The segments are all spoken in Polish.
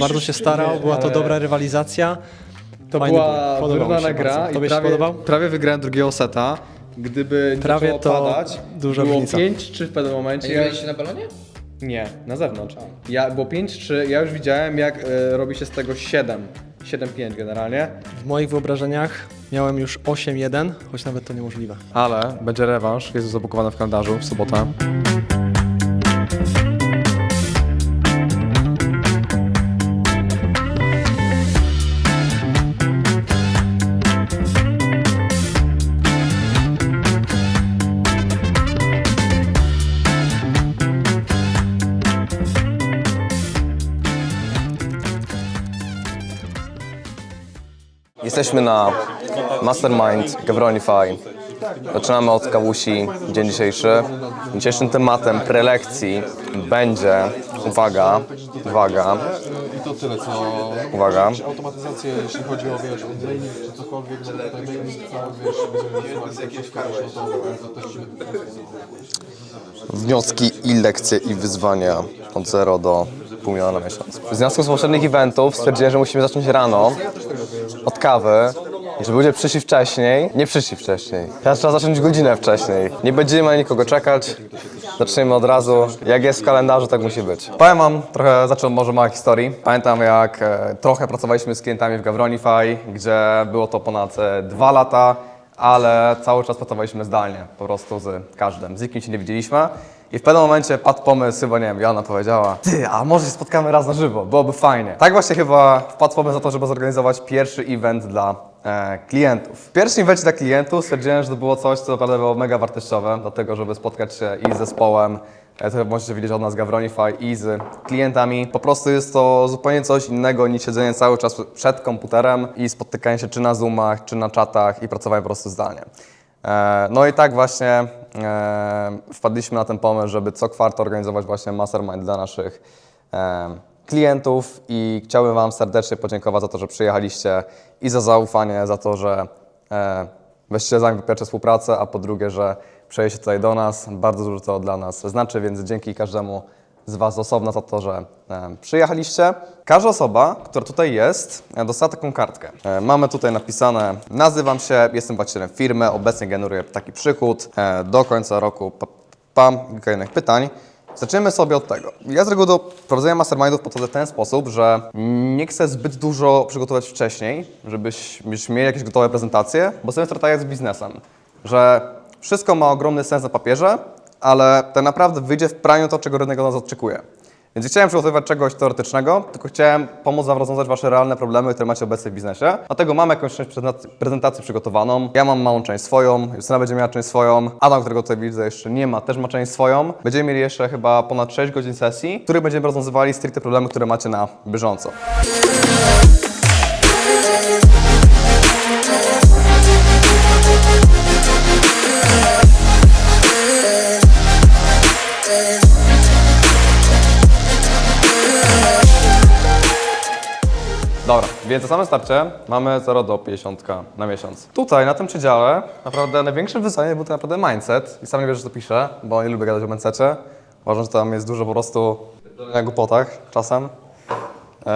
bardzo się starał, była to ale- dobra rywalizacja. To Fajny była był, podobał mi wyrównana się gra bardzo. i Tobie się prawie, podobał? prawie wygrałem drugiego seta. Gdyby nie Prawie zaczęło to padać, duża było różnica. 5-3 w pewnym momencie. Ja, graliście na balonie? nie, na zewnątrz. Ja, było 5-3, ja już widziałem jak e, robi się z tego 7. 7-5 generalnie. W moich wyobrażeniach miałem już 8-1, choć nawet to niemożliwe. Ale będzie rewanż, jest zablokowany w kalendarzu w sobotę. Jesteśmy na Mastermind Gavronify. Zaczynamy od kawusi dzień dzisiejszy. Dzisiejszym tematem prelekcji będzie, uwaga, uwaga, I to tyle, co uwaga, automatyzację, jeśli chodzi o wiesz, daily czy cokolwiek, no tutaj wiesz, będziemy słuchali jakieś kogoś, no to, też wnioski i lekcje i wyzwania od 0 do pół miliona na miesiąc. W związku z poprzednich eventów stwierdziłem, że musimy zacząć rano od kawy, żeby ludzie przyszli wcześniej. Nie przyszli wcześniej. Teraz trzeba zacząć godzinę wcześniej. Nie będziemy na nikogo czekać. Zaczniemy od razu. Jak jest w kalendarzu, tak musi być. Powiem wam, trochę zacznę może małej historii. Pamiętam jak e, trochę pracowaliśmy z klientami w Gavronify, gdzie było to ponad e, dwa lata, ale cały czas pracowaliśmy zdalnie, po prostu z każdym. Z nikim się nie widzieliśmy. I w pewnym momencie padł pomysł, chyba nie wiem, Joanna powiedziała, ty, a może się spotkamy raz na żywo, byłoby fajnie. Tak właśnie chyba wpadł pomysł na to, żeby zorganizować pierwszy event dla e, klientów. W pierwszym evencie dla klientów stwierdziłem, że to było coś, co naprawdę było mega wartościowe, dlatego żeby spotkać się i z zespołem, e, to możecie widzieć od nas Gavronify i z klientami. Po prostu jest to zupełnie coś innego niż siedzenie cały czas przed komputerem i spotykanie się czy na Zoomach, czy na czatach i pracowanie po prostu zdalnie. E, No i tak właśnie e, wpadliśmy na ten pomysł, żeby co kwartał organizować właśnie mastermind dla naszych e, klientów i chciałbym Wam serdecznie podziękować za to, że przyjechaliście i za zaufanie, za to, że weźcie z nami po pierwsze współpracę, a po drugie, że przejdziecie tutaj do nas. Bardzo dużo to dla nas znaczy, więc dzięki każdemu z Was osobno za to, że e, przyjechaliście. Każda osoba, która tutaj jest, e, dostała taką kartkę. E, mamy tutaj napisane, nazywam się, jestem właścicielem firmy, obecnie generuję taki przychód, do końca roku pa- pam, kilka innych pytań. Zaczniemy sobie od tego. Ja z reguły do prowadzenia mastermindów podchodzę w ten sposób, że nie chcę zbyt dużo przygotować wcześniej, żebyś, żebyśmy mieli jakieś gotowe prezentacje, bo sobie jak z biznesem, że wszystko ma ogromny sens na papierze, ale tak naprawdę wyjdzie w praniu to, czego rynek od nas oczekuje. Więc nie chciałem przygotowywać czegoś teoretycznego, tylko chciałem pomóc Wam rozwiązać Wasze realne problemy, które macie obecnie w biznesie. Dlatego mam jakąś część prezentacji- przygotowaną. Ja mam małą część swoją, Justyna będzie miała część swoją, Adam, którego tutaj widzę jeszcze nie ma, też ma część swoją. Będziemy mieli jeszcze chyba ponad 6 godzin sesji, w których będziemy rozwiązywali stricte problemy, które macie na bieżąco. Więc na samym starcie mamy 0 do 50 na miesiąc. Tutaj, na tym przedziale, naprawdę największym wyzwaniem był to naprawdę mindset. I sam nie że to piszę, bo nie lubię gadać o mindsetie. Uważam, że tam jest dużo po prostu na głupotach czasem. E,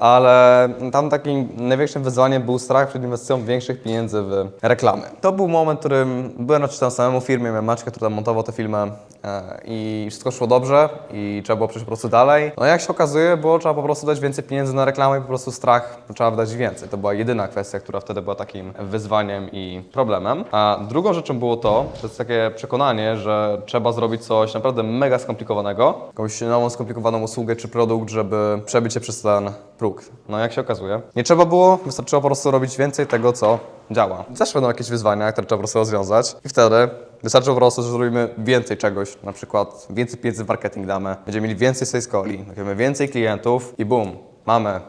ale tam takim największym wyzwaniem był strach przed inwestycją większych pieniędzy w reklamy. To był moment, w którym byłem na tam samemu firmie, miałem Maćka, który tam montował te filmy e, i wszystko szło dobrze i trzeba było przejść po prostu dalej. No jak się okazuje, było trzeba po prostu dać więcej pieniędzy na reklamę i po prostu strach trzeba wydać więcej. To była jedyna kwestia, która wtedy była takim wyzwaniem i problemem. A drugą rzeczą było to, to jest takie przekonanie, że trzeba zrobić coś naprawdę mega skomplikowanego, jakąś nową skomplikowaną usługę czy produkt, żeby przebić się przez ten próg. No jak się okazuje, nie trzeba było, wystarczyło po prostu robić więcej tego, co działa. Zawsze będą jakieś wyzwania, które trzeba po prostu rozwiązać i wtedy wystarczy po prostu, że zrobimy więcej czegoś, na przykład więcej pieniędzy w marketing damy, będziemy mieli więcej sales calli, będziemy więcej klientów i bum, mamy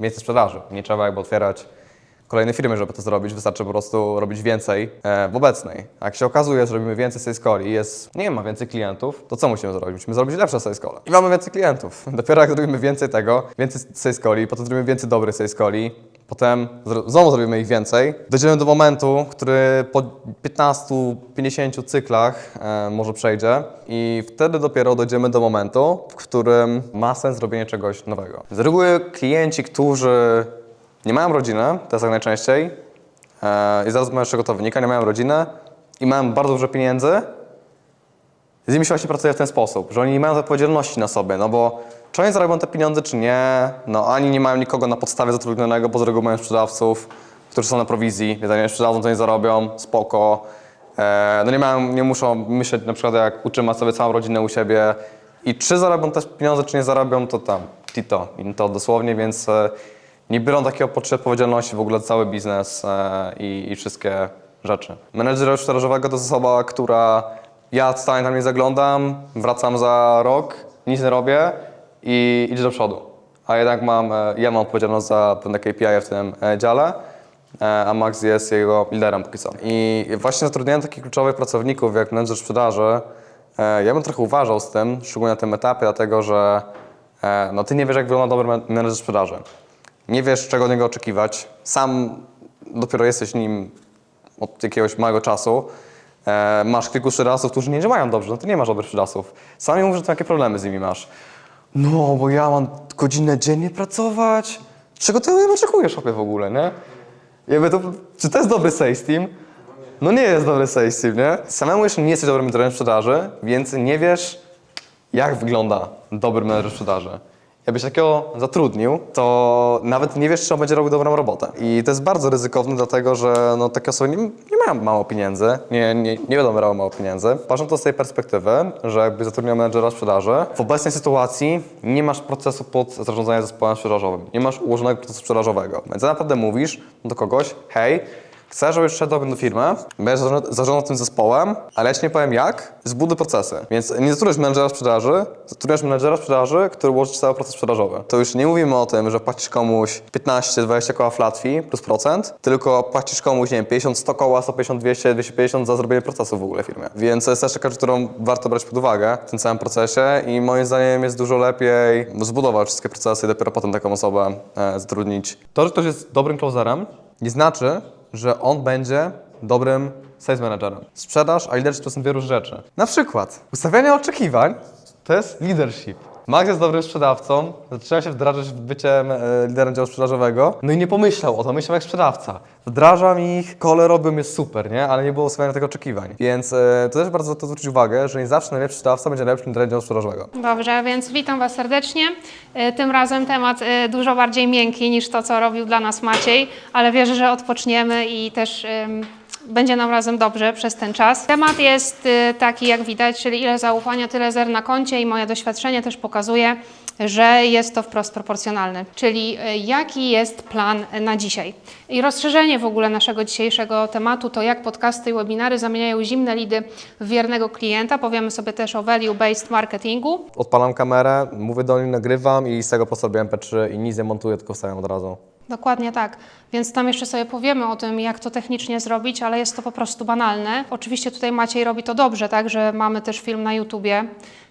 więcej sprzedaży. Nie trzeba jakby otwierać kolejnej firmy, żeby to zrobić. Wystarczy po prostu robić więcej e, w obecnej. A jak się okazuje, że robimy więcej sales calli jest, nie ma więcej klientów, to co musimy zrobić? Musimy zrobić lepsze sales call. I mamy więcej klientów. Dopiero jak zrobimy więcej tego, więcej sales calli, potem zrobimy więcej dobrych sales calli, Potem znowu zrobimy ich więcej. Dojdziemy do momentu, który po 15-50 cyklach e, może przejdzie i wtedy dopiero dojdziemy do momentu, w którym ma sens zrobienie czegoś nowego. Z reguły klienci, którzy nie mają rodziny, to jest jak najczęściej, e, i zaraz mają jeszcze gotownika, nie mają rodziny i mają bardzo dużo pieniędzy, z nimi się właśnie pracuje w ten sposób, że oni nie mają odpowiedzialności na sobie, no bo czy oni zarabią te pieniądze, czy nie, no ani nie mają nikogo na podstawie zatrudnionego, bo z reguły mają sprzedawców, którzy są na prowizji, więc jak nie sprzedadzą, to nie zarobią, spoko. E, no nie mają, nie muszą myśleć na przykład jak utrzyma sobie całą rodzinę u siebie i czy zarobią te pieniądze, czy nie zarobią, to tam, tito, i to dosłownie, więc e, nie biorą takiego poczucia odpowiedzialności w ogóle za cały biznes e, i, i wszystkie rzeczy. Menedżer sprzedażowego to jest osoba, która ja stale tam nie zaglądam, wracam za rok, nic nie robię i idzie do przodu. A jednak mam, e, ja mam odpowiedzialność za pewne KPI w tym e, dziale, e, a Max jest jego liderem póki co. I właśnie zatrudniając takich kluczowych pracowników jak menedżer sprzedaży, e, ja bym trochę uważał z tym, szczególnie na tym etapie, dlatego że e, no, ty nie wiesz, jak wygląda dobry men- menedżer sprzedaży. Nie wiesz, czego od niego oczekiwać. Sam dopiero jesteś nim od jakiegoś małego czasu. E, masz kilku sprzedawców, którzy nie działają dobrze, no to nie masz dobrych sprzedawców. Sami mówisz, że to jakie problemy z nimi masz. No, bo ja mam godzinę dziennie pracować. Czego ty oczekujesz w ogóle, nie? Jakby to, czy to jest dobry sales team? No nie jest dobry sales team, nie? Samemu jeszcze nie jesteś dobrym menedżerem sprzedaży, więc nie wiesz, jak wygląda dobry menedżer sprzedaży. Jakbyś takiego zatrudnił, to nawet nie wiesz, czy on będzie robił dobrą robotę. I to jest bardzo ryzykowne, dlatego że no, takie osoby nie, nie mają mało pieniędzy, nie, nie, nie wiadomo, mają mało pieniędzy. Patrząc to z tej perspektywy, że jakby zatrudniał menedżera sprzedaży, w obecnej sytuacji nie masz procesu pod zarządzanie zespołem sprzedażowym, nie masz ułożonego procesu sprzedażowego. Więc naprawdę mówisz do kogoś, hej, Chcę, żebyś szedł do firmy, będziesz zarządzał- tym zespołem, ale ja ci nie powiem jak, zbuduj procesy. Więc nie zatrudniasz menedżera sprzedaży, zatrudniasz menedżera sprzedaży, który ułoży cały proces sprzedażowy. To już nie mówimy o tym, że płacisz komuś 15-20 koła flat fee plus procent, tylko płacisz komuś, nie wiem, 50, 100 koła, 150, 200, 250 za zrobienie procesu w ogóle w firmie. Więc to jest też taka rzecz, którą warto brać pod uwagę w tym całym procesie i moim zdaniem jest dużo lepiej zbudować wszystkie procesy i dopiero potem taką osobę e, zatrudnić. To, że ktoś jest dobrym closerem, nie znaczy, że on będzie dobrym sales managerem. Sprzedaż, a leadership to są dwie różne rzeczy. Na przykład ustawianie oczekiwań to jest leadership. Max jest dobrym sprzedawcą, zaczyna się wdrażać w byciem e, liderem działu sprzedażowego, no i nie pomyślał o to, myślał jak sprzedawca. Wdrażam ich, kole robią, jest super, nie? Ale nie było ustawiania tych oczekiwań. Więc e, to też bardzo to zwrócić uwagę, że nie zawsze najlepszy sprzedawca będzie najlepszym liderem działu sprzedażowego. Dobrze, więc witam Was serdecznie. E, Tym razem temat e, dużo bardziej miękki niż to, co robił dla nas Maciej, ale wierzę, że odpoczniemy i też będzie nam razem dobrze przez ten czas. Temat jest e, taki, jak widać, czyli ile zaufania, tyle zer na koncie i moje doświadczenie też pokazuje, że jest to wprost proporcjonalne. Czyli e, jaki jest plan na dzisiaj? I rozszerzenie w ogóle naszego dzisiejszego tematu to jak podcasty i webinary zamieniają zimne lidy w wiernego klienta. Powiemy sobie też o value-based marketingu. Odpalam kamerę, mówię do nich, nagrywam i z tego po sobie MP3 i nic nie montuję, tylko wstawiam od razu. Dokładnie tak. Więc tam jeszcze sobie powiemy o tym, jak to technicznie zrobić, ale jest to po prostu banalne. Oczywiście tutaj Maciej robi to dobrze, tak, że mamy też film na YouTubie,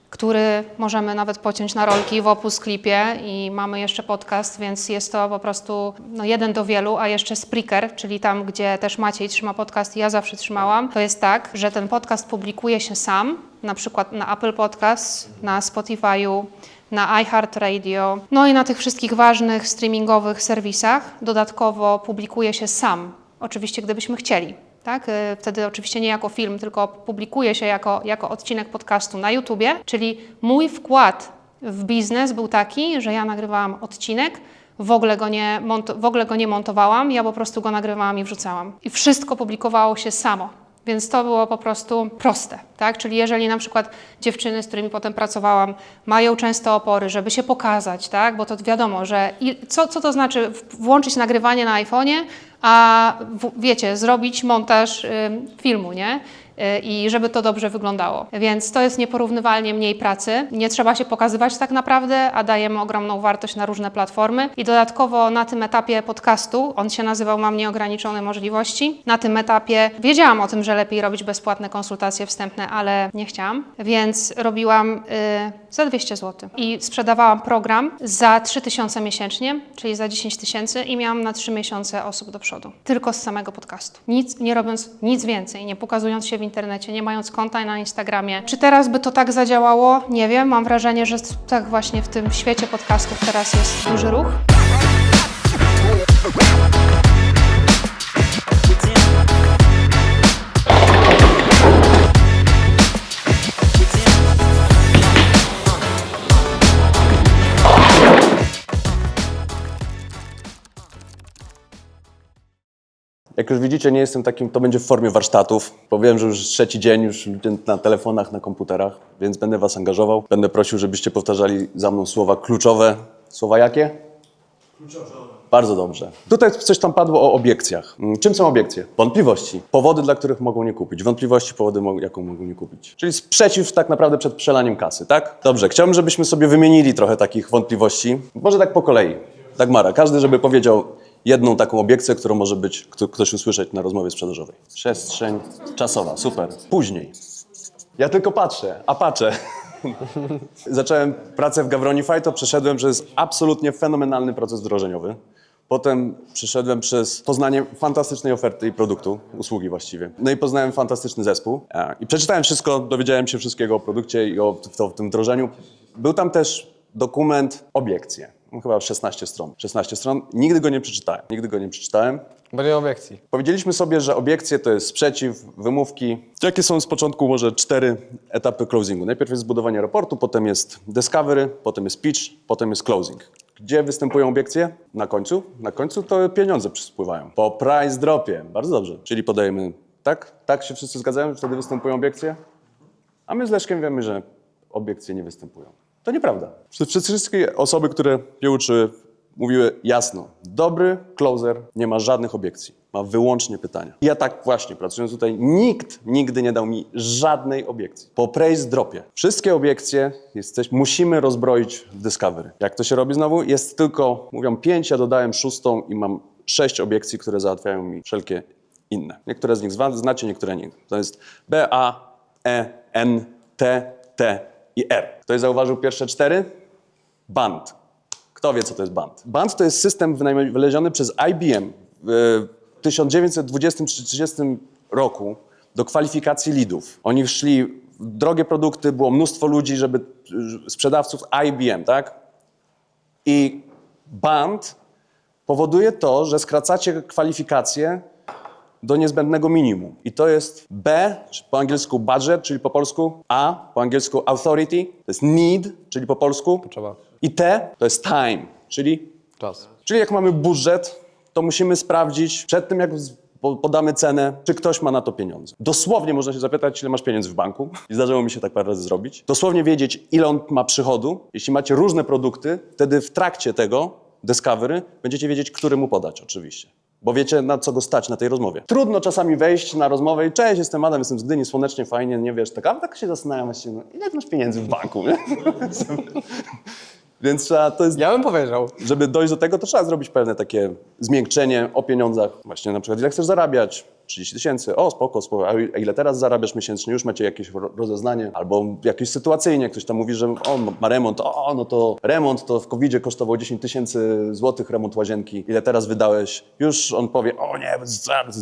który możemy nawet pociąć na rolki w Opus Clipie i mamy jeszcze podcast, więc jest to po prostu no, jeden do wielu, a jeszcze Spreaker, czyli tam, gdzie też Maciej trzyma podcast ja zawsze trzymałam, to jest tak, że ten podcast publikuje się sam, na przykład na Apple Podcast, na Spotify'u, na iHeartRadio, no i na tych wszystkich ważnych streamingowych serwisach. Dodatkowo publikuje się sam, oczywiście gdybyśmy chcieli. Tak? Y, Wtedy oczywiście nie jako film, tylko publikuje się jako, jako odcinek podcastu na YouTubie, czyli mój wkład w biznes był taki, że ja nagrywałam odcinek, w ogóle, go nie w ogóle go nie montowałam, ja po prostu go nagrywałam i wrzucałam. I wszystko publikowało się samo. Więc to było po prostu proste, tak? Czyli jeżeli na przykład dziewczyny, z którymi potem pracowałam, mają często opory, żeby się pokazać, tak? Bo to wiadomo, że co, co to znaczy włączyć nagrywanie na iPhone'ie, a wiecie, zrobić montaż filmu, nie? Y, I żeby to dobrze wyglądało. Więc to jest nieporównywalnie mniej pracy. Nie trzeba się pokazywać tak naprawdę, a dajemy ogromną wartość na różne platformy. I dodatkowo na tym etapie podcastu, on się nazywał Mam nieograniczone możliwości, na tym etapie wiedziałam o tym, że lepiej robić bezpłatne konsultacje wstępne, ale nie chciałam, więc robiłam y, za 200 zł. I sprzedawałam program za 3000 miesięcznie, czyli za 10 tysięcy i miałam na 3 miesiące osób do przodu. Tylko z samego podcastu. Nic, nie robiąc nic więcej, nie pokazując się w internecie, nie mając konta na Instagramie. Czy teraz by to tak zadziałało? Nie wiem. Mam wrażenie, że tak właśnie w tym świecie podcastów teraz jest duży ruch. Jak już widzicie, nie jestem takim, to będzie w formie warsztatów. Powiem, że już trzeci dzień, już na telefonach, na komputerach, więc będę was angażował. Będę prosił, żebyście powtarzali za mną słowa kluczowe. Słowa jakie? Kluczowe. Bardzo dobrze. Tutaj coś tam padło o obiekcjach. Mm, Czym są obiekcje? Wątpliwości. Powody, dla których mogą nie kupić. Wątpliwości, powody, jaką mogą nie kupić. Czyli sprzeciw tak naprawdę przed przelaniem kasy, tak? Dobrze, chciałbym, żebyśmy sobie wymienili trochę takich wątpliwości. Może tak po kolei. Dagmara, każdy, żeby powiedział jedną taką obiekcję, którą może być kto- ktoś usłyszeć na rozmowie sprzedażowej. Przestrzeń czasowa, super. Później. Ja tylko patrzę, a patrzę. Zacząłem pracę w Gawronify, to przeszedłem przez absolutnie fenomenalny proces wdrożeniowy. Potem przeszedłem przez poznanie fantastycznej oferty i produktu, usługi właściwie. No i poznałem fantastyczny zespół. I przeczytałem wszystko, dowiedziałem się wszystkiego o produkcie i o tym wdrożeniu. Był tam też dokument obiekcje. Chyba 16 stron. 16 stron. Nigdy go nie przeczytałem. Nigdy go nie przeczytałem. Bo nie obiekcji. Powiedzieliśmy sobie, że obiekcje to jest sprzeciw, wymówki. Jakie są z początku może cztery etapy closingu? Najpierw jest zbudowanie raportu, potem jest discovery, potem jest pitch, potem jest closing. Gdzie występują obiekcje? Na końcu. Na końcu to pieniądze spływają. Po price dropie. Bardzo dobrze. Czyli podajemy, tak? Tak się wszyscy zgadzają, że wtedy występują obiekcje? A my z Leszkiem wiemy, że obiekcje nie występują. To nieprawda. Wszystkie osoby, które mnie uczyły, mówiły jasno, dobry closer nie ma żadnych obiekcji, ma wyłącznie pytania. I ja tak właśnie, pracując tutaj, nikt nigdy nie dał mi żadnej obiekcji. Po praise dropie. Wszystkie obiekcje jesteś, musimy rozbroić w Discovery. Jak to się robi znowu? Jest tylko, mówią pięć, ja dodałem szóstą i mam sześć obiekcji, które załatwiają mi wszelkie inne. Niektóre z nich znacie, niektóre nie. To jest B, A, E, N, T, T i R. Ktoś zauważył pierwsze cztery? Band. Kto wie, co to jest band? Band to jest system wyleziony przez IBM w 1920-30 roku do kwalifikacji leadów. Oni szli drogie produkty, było mnóstwo ludzi, żeby sprzedawców IBM, tak? I band powoduje to, że skracacie kwalifikacje do niezbędnego minimum. I to jest B, po angielsku budget, czyli po polsku A, po angielsku authority, to jest need, czyli po polsku Potrzeba. i T to jest time, czyli, Czas. czyli jak mamy budżet, to musimy sprawdzić przed tym, jak z- po- podamy cenę, czy ktoś ma na to pieniądze. Dosłownie można się zapytać, ile masz pieniędzy w banku. I zdarzyło mi się tak parę razy zrobić. Dosłownie wiedzieć, ile on ma przychodu. Jeśli macie różne produkty, wtedy w trakcie tego Discovery będziecie wiedzieć, który mu podać oczywiście. Bo wiecie, na co go stać na tej rozmowie. Trudno czasami wejść na rozmowę i cześć, jestem Adam, jestem z Gdyni, słonecznie, fajnie, nie wiesz, tak, a tak się zastanawiam właśnie, no, ile ty masz pieniędzy w banku, nie? Więc trzeba, to jest Ja bym powiedział. żeby dojść do tego, to trzeba zrobić pewne takie zmiękczenie o pieniądzach. Właśnie na przykład, ile chcesz zarabiać? 30 tysięcy, o spoko, spoko, a ile teraz zarabiasz miesięcznie? Już macie jakieś ro- rozeznanie, albo jakieś sytuacyjnie, ktoś tam mówi, że o, ma remont, o, no to remont to w covid kosztował 10 tysięcy złotych remont łazienki, ile teraz wydałeś? Już on powie, o nie,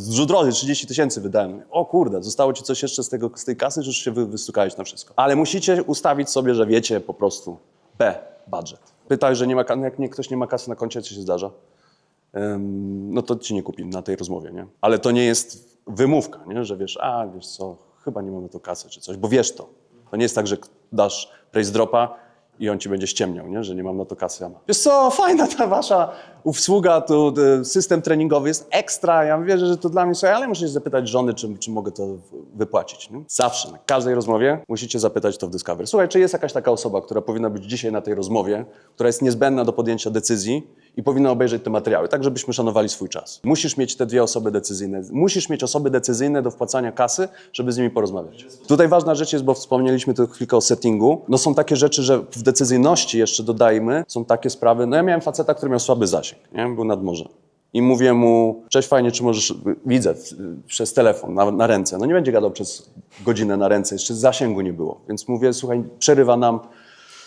dużo drożej, 30 tysięcy wydałem. O kurde, zostało ci coś jeszcze z, tego, z tej kasy, czy już się wy, wystukałeś na wszystko? Ale musicie ustawić sobie, że wiecie po prostu B, budget. Pytaj, że nie ma, jak nie, ktoś nie ma kasy na koncie, co się zdarza? No to ci nie kupi na tej rozmowie, nie? Ale to nie jest wymówka, nie? Że wiesz, a wiesz co, chyba nie mam na to kasy czy coś, bo wiesz to. To nie jest tak, że dasz praise dropa i on ci będzie ściemniał, nie? że nie mam na to kasy, a ma. Wiesz co, fajna ta wasza usługa, tu y, system treningowy jest ekstra, ja wierzę, że to dla mnie sobie, ale muszę się zapytać żony, czy, czy mogę to wypłacić. Nie? Zawsze, na każdej rozmowie musicie zapytać to w Discovery. Słuchaj, czy jest jakaś taka osoba, która powinna być dzisiaj na tej rozmowie, która jest niezbędna do podjęcia decyzji i powinna obejrzeć te materiały, tak żebyśmy szanowali swój czas. Musisz mieć te dwie osoby decyzyjne. Musisz mieć osoby decyzyjne do wpłacania kasy, żeby z nimi porozmawiać. Tutaj ważna rzecz jest, bo wspomnieliśmy tu chwilkę o settingu. No są takie rzeczy, że w decyzyjności jeszcze dodajmy, są takie sprawy. No ja miałem faceta, który miał słaby zasięg, nie? był nad morzem. I mówię mu, cześć, fajnie, czy możesz, widzę przez telefon, na, na ręce. No nie będzie gadał przez godzinę na ręce, jeszcze zasięgu nie było. Więc mówię, słuchaj, przerywa nam,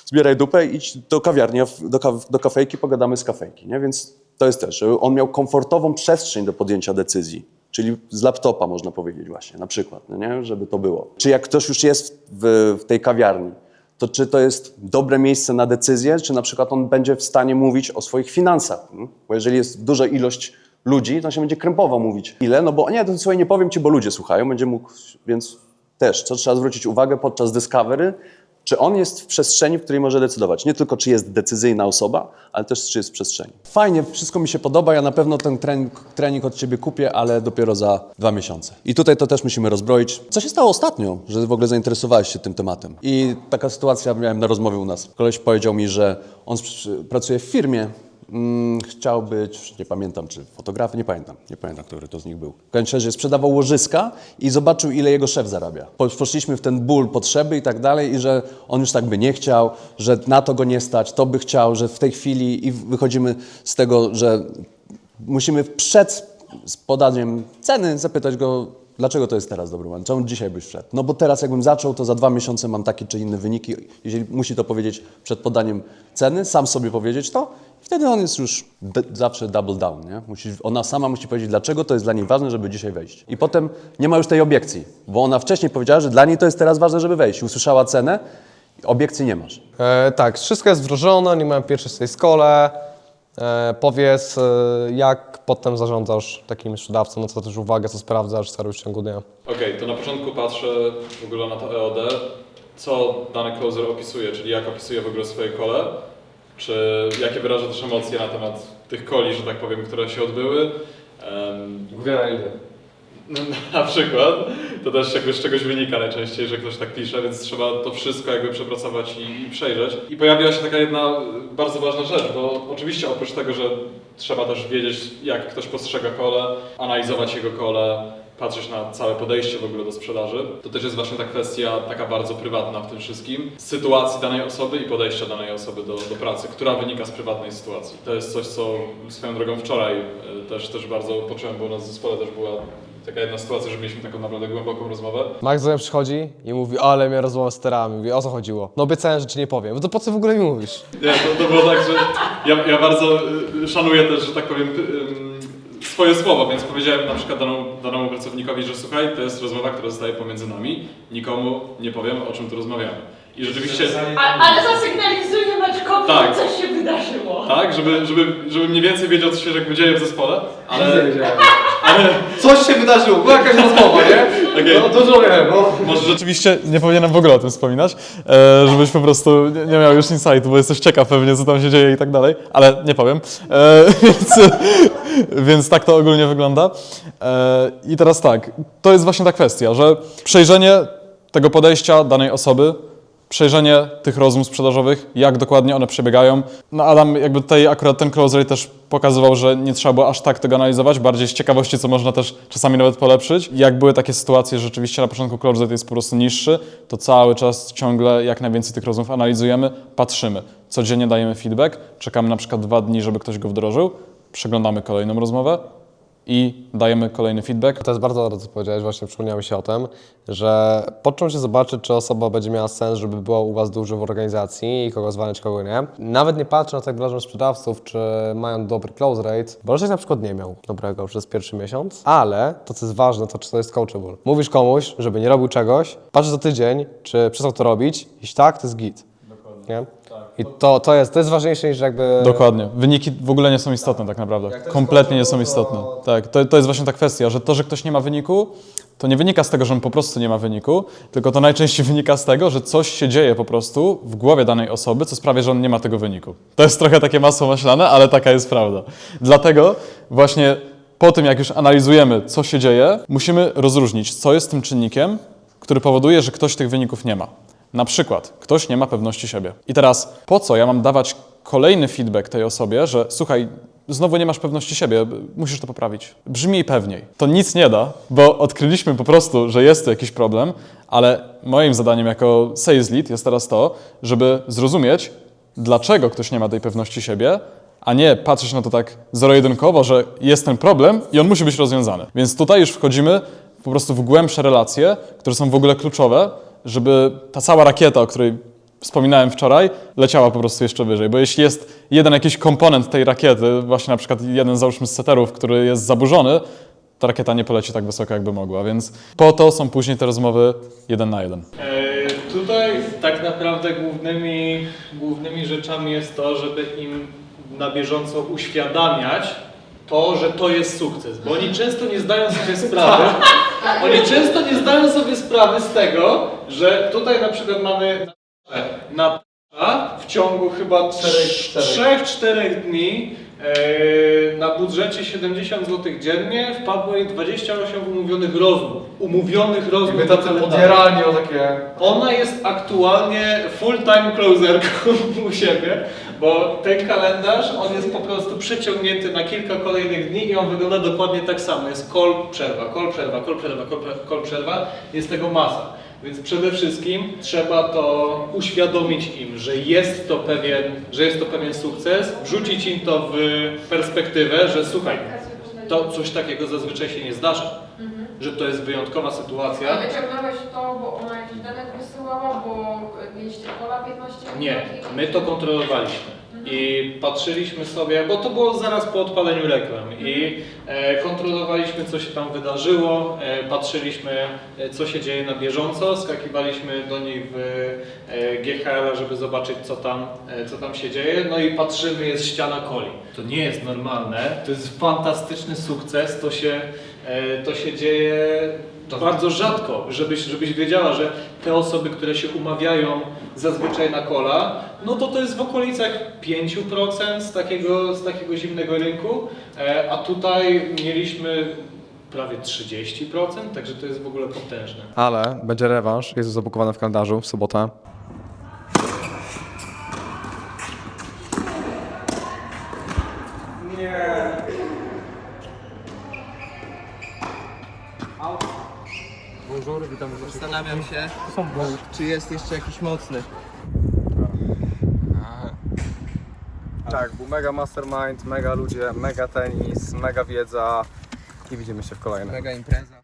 zbieraj dupę idź do kawiarni, do, do kafejki, pogadamy z kafejki, nie? Więc to jest też, żeby on miał komfortową przestrzeń do podjęcia decyzji, czyli z laptopa można powiedzieć właśnie, na przykład, no nie? Żeby to było. Czy jak ktoś już jest w, w tej kawiarni, to czy to jest dobre miejsce na decyzję, czy na przykład on będzie w stanie mówić o swoich finansach, mm? bo jeżeli jest duża ilość ludzi, to się będzie krępowo mówić. Ile? No bo nie, to słuchaj, nie powiem ci, bo ludzie słuchają, będzie mógł, więc też, co trzeba zwrócić uwagę podczas Discovery, czy on jest w przestrzeni, w której może decydować. Nie tylko, czy jest decyzyjna osoba, ale też, czy jest w przestrzeni. Fajnie, wszystko mi się podoba. Ja na pewno ten trening, trening od ciebie kupię, ale dopiero za dwa miesiące. I tutaj to też musimy rozbroić. Co się stało ostatnio, że w ogóle zainteresowałeś się tym tematem? I taka sytuacja miałem na rozmowie u nas. Koleś powiedział mi, że on pracuje w firmie, chciał być, nie pamiętam czy fotografem, nie pamiętam, nie pamiętam, który to z nich był. Że sprzedawał łożyska i zobaczył, ile jego szef zarabia. Po- Poszliśmy w ten ból potrzeby i tak dalej i że on już tak by nie chciał, że na to go nie stać, to by chciał, że w tej chwili i wychodzimy z tego, że musimy przed podaniem ceny zapytać go, dlaczego to jest teraz dobry moment, czemu dzisiaj byś wszedł? No bo teraz jakbym zaczął, to za dwa miesiące mam takie czy inne wyniki. Jeżeli musi to powiedzieć przed podaniem ceny, sam sobie powiedzieć to, wtedy on jest już zawsze double down, nie? Musi, ona sama musi powiedzieć, dlaczego to jest dla niej ważne, żeby dzisiaj wejść. I potem nie ma już tej obiekcji, bo ona wcześniej powiedziała, że dla niej to jest teraz ważne, żeby wejść. Usłyszała cenę, obiekcji nie masz. E, tak, wszystko jest wdrożone, nie mają pierwszej swojej szkole. E, powiedz, e, jak potem zarządzasz takim sprzedawcą, na co też uwagę, co sprawdzasz, co robisz w ciągu dnia. Okej, to na początku patrzę w ogóle na to EOD, co dany closer opisuje, czyli jak opisuje w ogóle swoje kole, czy jakie wyraża też emocje na temat tych koli, że tak powiem, które się odbyły. Um, na przykład, to też jakby z czegoś wynika najczęściej, że ktoś tak pisze, więc trzeba to wszystko jakby przepracować i, i przejrzeć. I pojawiła się taka jedna bardzo ważna rzecz, bo oczywiście oprócz tego, że trzeba też wiedzieć, jak ktoś postrzega kole, analizować jego kole, patrzeć na całe podejście w ogóle do sprzedaży, to też jest właśnie ta kwestia taka bardzo prywatna w tym wszystkim, sytuacji danej osoby i podejścia danej osoby do, do pracy, która wynika z prywatnej sytuacji. To jest coś, co swoją drogą wczoraj y, też, też bardzo poczułem, bo u nas w zespole też była taka jedna sytuacja, że mieliśmy taką naprawdę głęboką rozmowę. Max do mnie przychodzi i mówi, ale mnie rozmowa z terami. Mówi, o co chodziło? No obiecałem, że ci nie powiem. No to po co w ogóle mi mówisz? Nie, to, to było tak, że ja, ja bardzo y, szanuję też, że tak powiem, y, swoje słowo, więc powiedziałem na przykład danemu, danemu pracownikowi, że słuchaj, to jest rozmowa, która zostaje pomiędzy nami, nikomu nie powiem, o czym tu rozmawiamy. I rzeczywiście, A, ale zasygnalizuję Maćkowi, Tak. że coś się wydarzyło. tak, żeby, żeby, żeby mniej więcej wiedział, co się jakby dzieje w zespole, ale... ale Coś się wydarzyło, była jakaś rozmowa, nie? okej, No dużo wiem, no. może Rzeczywiście nie powinienem w ogóle o tym wspominać, e, żebyś po prostu nie, nie miał już insightu, bo jesteś ciekaw pewnie, co tam się dzieje i tak dalej, ale nie powiem. E, więc, więc tak to ogólnie wygląda. E, I teraz tak, to jest właśnie ta kwestia, że przejrzenie tego podejścia danej osoby, przejrzenie tych rozmów sprzedażowych, jak dokładnie one przebiegają. No Adam jakby tutaj akurat ten close rate też pokazywał, że nie trzeba było aż tak tego analizować, bardziej z ciekawości, co można też czasami nawet polepszyć. Jak były takie sytuacje, że rzeczywiście na początku close rate jest po prostu niższy, to cały czas ciągle jak najwięcej tych rozmów analizujemy, patrzymy. Codziennie dajemy feedback, czekamy na przykład dwa dni, żeby ktoś go wdrożył, przeglądamy kolejną rozmowę i dajemy kolejny feedback. To jest bardzo dobre, co powiedziałeś, właśnie przypomniało mi się o tym, że począł się zobaczyć, czy osoba będzie miała sens, żeby była u Was dłużej w organizacji i kogo zwalniać, kogo nie. Nawet nie patrzę na tak wyrażonych sprzedawców, czy mają dobry close rate, bo na przykład nie miał dobrego przez pierwszy miesiąc, ale to, co jest ważne, to czy to jest coachable. Mówisz komuś, żeby nie robił czegoś, patrzysz za tydzień, czy przestał to robić, jeśli tak, to jest git. Nie? I to, to, jest, to jest ważniejsze niż jakby... Dokładnie. Wyniki w ogóle nie są istotne tak naprawdę. Kompletnie nie są istotne. Tak, to, to jest właśnie ta kwestia, że to, że ktoś nie ma wyniku, to nie wynika z tego, że on po prostu nie ma wyniku, tylko to najczęściej wynika z tego, że coś się dzieje po prostu w głowie danej osoby, co sprawia, że on nie ma tego wyniku. To jest trochę takie masło maślane, ale taka jest prawda. Dlatego właśnie po tym, jak już analizujemy, co się dzieje, musimy rozróżnić, co jest tym czynnikiem, który powoduje, że ktoś tych wyników nie ma. Na przykład ktoś nie ma pewności siebie. I teraz po co ja mam dawać kolejny feedback tej osobie, że słuchaj, znowu nie masz pewności siebie, musisz to poprawić. Brzmi pewniej. To nic nie da, bo odkryliśmy po prostu, że jest tu jakiś problem, ale moim zadaniem jako sales lead jest teraz to, żeby zrozumieć, dlaczego ktoś nie ma tej pewności siebie, a nie patrzeć na to tak zero-jedynkowo, że jest ten problem i on musi być rozwiązany. Więc tutaj już wchodzimy po prostu w głębsze relacje, które są w ogóle kluczowe, żeby ta cała rakieta, o której wspominałem wczoraj, leciała po prostu jeszcze wyżej. Bo jeśli jest jeden jakiś komponent tej rakiety, właśnie na przykład jeden załóżmy z seterów, który jest zaburzony, ta rakieta nie poleci tak wysoko, jakby mogła. Więc po to są później te rozmowy jeden na jeden. E, Tutaj tak naprawdę głównymi, głównymi rzeczami jest to, żeby im na bieżąco uświadamiać to, że to jest sukces, bo oni często nie zdają sobie sprawy, oni często nie zdają sobie sprawy z tego, że tutaj na przykład mamy na w ciągu chyba 3-4 dni na budżecie 70 zł dziennie wpadło jej 28 umówionych rozmów. Umówionych rozmów. My tacy podjarani o takie... Ona jest aktualnie full-time closerką u siebie, bo ten kalendarz, on jest po prostu przeciągnięty na kilka kolejnych dni i on wygląda dokładnie tak samo. Jest call, przerwa, call, przerwa, call, przerwa, call, przerwa. Jest tego masa. Więc przede wszystkim trzeba to uświadomić im, że jest to pewien, że jest to pewien sukces, wrzucić im to w perspektywę, że słuchaj, to coś takiego zazwyczaj się nie zdarza, że to jest wyjątkowa sytuacja. A wyciągnąłeś to, bo ona jakiś danek wysyłała, bo mieliście kola 15 minut? Nie, my to kontrolowaliśmy i patrzyliśmy sobie, bo to było zaraz po odpaleniu reklam. I e, kontrolowaliśmy co się tam wydarzyło, e, patrzyliśmy e, co się dzieje na bieżąco, skakiwaliśmy do nich w GHL, żeby zobaczyć co tam, co tam się dzieje, no i patrzymy, jest ściana coli. To nie jest normalne, to jest fantastyczny sukces, to się, to się dzieje bardzo rzadko, żebyś, żebyś wiedziała, że te osoby, które się umawiają zazwyczaj na kola, no to to jest w okolicach 5% z takiego, z takiego zimnego rynku, e, a tutaj mieliśmy prawie 30%, także to jest w ogóle potężne. Ale będzie rewanż, jest zabukowany w kalendarzu w sobotę. Zastanawiam się, czy jest jeszcze jakiś mocny. Tak, był mega mastermind, mega ludzie, mega tenis, mega wiedza i widzimy się w kolejnym. Mega impreza.